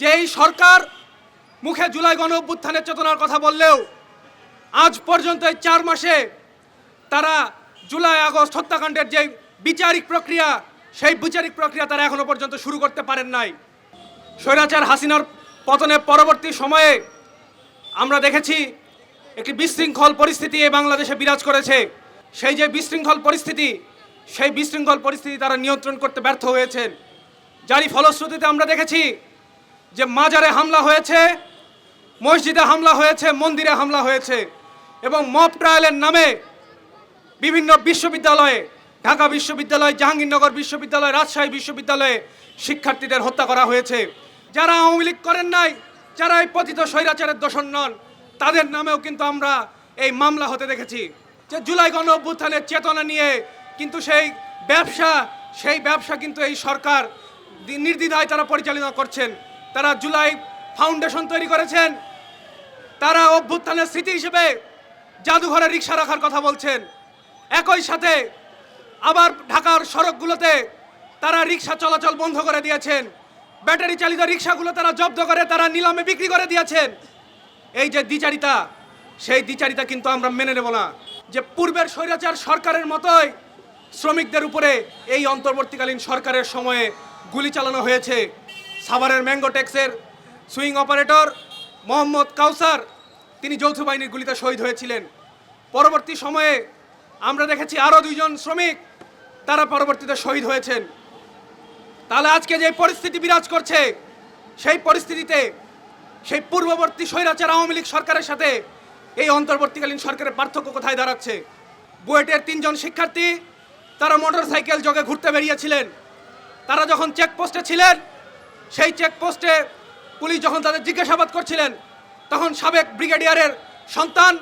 যে এই সরকার মুখে জুলাই গণ অভ্যুত্থানের চেতনার কথা বললেও আজ পর্যন্ত এই চার মাসে তারা জুলাই, আগস্ট হত্যাকাণ্ডের যে বিচারিক প্রক্রিয়া, সেই বিচারিক প্রক্রিয়া তারা এখনও পর্যন্ত শুরু করতে পারেন নাই। স্বৈরাচার হাসিনার পতনের পরবর্তী সময়ে আমরা দেখেছি একটি বিশৃঙ্খল পরিস্থিতি এই বাংলাদেশে বিরাজ করেছে। সেই যে বিশৃঙ্খল পরিস্থিতি, সেই বিশৃঙ্খল পরিস্থিতি তারা নিয়ন্ত্রণ করতে ব্যর্থ হয়েছেন। যারই ফলশ্রুতিতে আমরা দেখেছি যে মাজারে হামলা হয়েছে, মসজিদে হামলা হয়েছে, মন্দিরে হামলা হয়েছে এবং মব ট্রায়ালের নামে বিভিন্ন বিশ্ববিদ্যালয়ে, ঢাকা বিশ্ববিদ্যালয়, জাহাঙ্গীরনগর বিশ্ববিদ্যালয়, রাজশাহী বিশ্ববিদ্যালয়ে শিক্ষার্থীদের হত্যা করা হয়েছে। যারা আওয়ামী লীগ করেন নাই, যারা এই পতিত স্বৈরাচারের দোষণ নন, তাদের নামেও কিন্তু আমরা এই মামলা হতে দেখেছি। যে জুলাই গণ অভ্যুত্থানের চেতনা নিয়ে কিন্তু সেই ব্যবসা সেই ব্যবসা কিন্তু এই সরকার নির্দ্বিধায় তারা পরিচালনা করছেন। তারা জুলাই ফাউন্ডেশন তৈরি করেছেন। তারা অভ্যুত্থানের স্মৃতি হিসেবে জাদুঘরে রিক্সা রাখার কথা বলছেন। একই সাথে আবার ঢাকার সড়কগুলোতে তারা রিক্সা চলাচল বন্ধ করে দিয়েছেন। ব্যাটারি চালিত রিক্সাগুলো তারা জব্দ করে, তারা নিলামে বিক্রি করে দিয়েছেন। এই যে দ্বিচারিতা, সেই দ্বিচারিতা কিন্তু আমরা মেনে নেব না। যে পূর্বের স্বৈরাচার সরকারের মতোই শ্রমিকদের উপরে এই অন্তর্বর্তীকালীন সরকারের সময়ে গুলি চালানো হয়েছে। সাভারের ম্যাঙ্গো ট্যাক্সের সুইং অপারেটর মোহাম্মদ কাউসার, তিনি যৌথ বাহিনীর গুলিতে শহীদ হয়েছিলেন। পরবর্তী সময়ে আমরা দেখেছি আরও দুইজন শ্রমিক তারা পরবর্তীতে শহীদ হয়েছেন। তাহলে আজকে যে পরিস্থিতি বিরাজ করছে, সেই পরিস্থিতিতে সেই পূর্ববর্তী স্বৈরাচার আওয়ামী লীগ সরকারের সাথে এই অন্তর্বর্তীকালীন সরকারের পার্থক্য কোথায় দাঁড়াচ্ছে? বুয়েটের তিনজন শিক্ষার্থী, তারা মোটর সাইকেল যোগে ঘুরতে বেরিয়েছিলেন। তারা যখন চেকপোস্টে ছিলেন সেই চেকপোস্টে পুলিশ যখন তাদের জিজ্ঞাসাবাদ করছিলেন, তখন সাবেক ব্রিগেডিয়ারের সন্তান,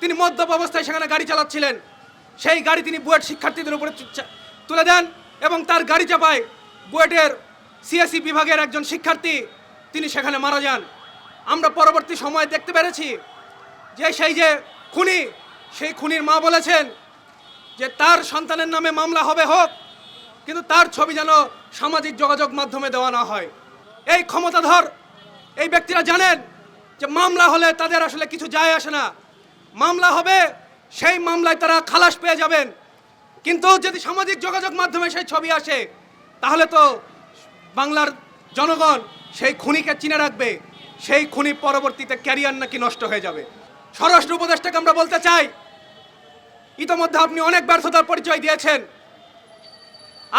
তিনি মদ্যপ অবস্থায় সেখানে গাড়ি চালাচ্ছিলেন। সেই গাড়ি তিনি বুয়েট শিক্ষার্থীদের উপরে তুলে দেন এবং তার গাড়ি চাপায় বুয়েটের সিএসি বিভাগের একজন শিক্ষার্থী, তিনি সেখানে মারা যান। আমরা পরবর্তী সময়ে দেখতে পেরেছি যে সেই যে খুনি, সেই খুনির মা বলেছেন যে তার সন্তানের নামে মামলা হবে হোক, কিন্তু তার ছবি যেন সামাজিক যোগাযোগ মাধ্যমে দেওয়া না হয়। এই ক্ষমতাধর এই ব্যক্তিরা জানেন যে মামলা হলে তাদের আসলে কিছু যায় আসে না। মামলা হবে, সেই মামলায় তারা খালাস পেয়ে যাবেন। কিন্তু যদি সামাজিক যোগাযোগ মাধ্যমে সেই ছবি আসে, তাহলে তো বাংলার জনগণ সেই খুনিকে চিনে রাখবে। সেই খুনি পরবর্তীতে ক্যারিয়ার নাকি নষ্ট হয়ে যাবে। স্বরাষ্ট্র উপদেষ্টাকে আমরা বলতে চাই, ইতোমধ্যে আপনি অনেক ব্যর্থতার পরিচয় দিয়েছেন।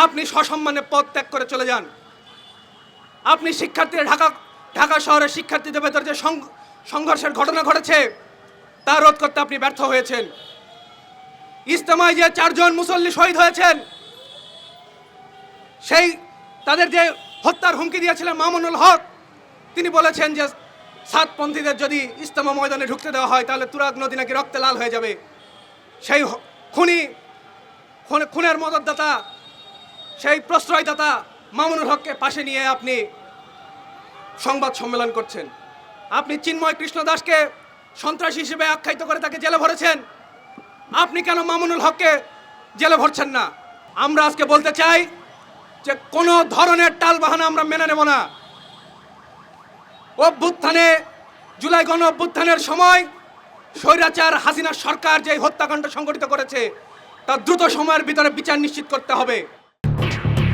আপনি সসম্মানে পদ ত্যাগ করে চলে যান। আপনি শিক্ষার্থীরা ঢাকা ঢাকা শহরের শিক্ষার্থীদের ভেতর যে সংঘর্ষের ঘটনা ঘটেছে, তা রোধ করতে আপনি ব্যর্থ হয়েছেন। ইস্তেমায় যে চারজন মুসল্লি শহীদ হয়েছেন, সেই তাদের যে হত্যার হুমকি দিয়েছিলেন মামুনুল হক, তিনি বলেছেন যে সাতপন্থীদের যদি ইস্তেমা ময়দানে ঢুকতে দেওয়া হয়, তাহলে তুরাগ নদী নাকি রক্তে লাল হয়ে যাবে। সেই খুন- খুনের মদতদাতা, সেই প্রশ্রয়দাতা মামুনুল হককে পাশে নিয়ে আপনি সংবাদ সম্মেলন করছেন। আপনি চিন্ময় কৃষ্ণ দাসকে সন্ত্রাসী হিসেবে আখ্যায়িত করে তাকে জেলে ভরেছেন। আপনি কেন মামুনুল হককে জেলে ভরছেন না? আমরা আজকে বলতে চাই যে কোনো ধরনের টালবাহানা আমরা মেনে নেব না। অভ্যুত্থানে, জুলাই গণ অভ্যুত্থানের সময় স্বৈরাচার হাসিনা সরকার যে হত্যাকাণ্ড সংগঠিত করেছে, তা দ্রুত সময়ের ভিতরে বিচার নিশ্চিত করতে হবে।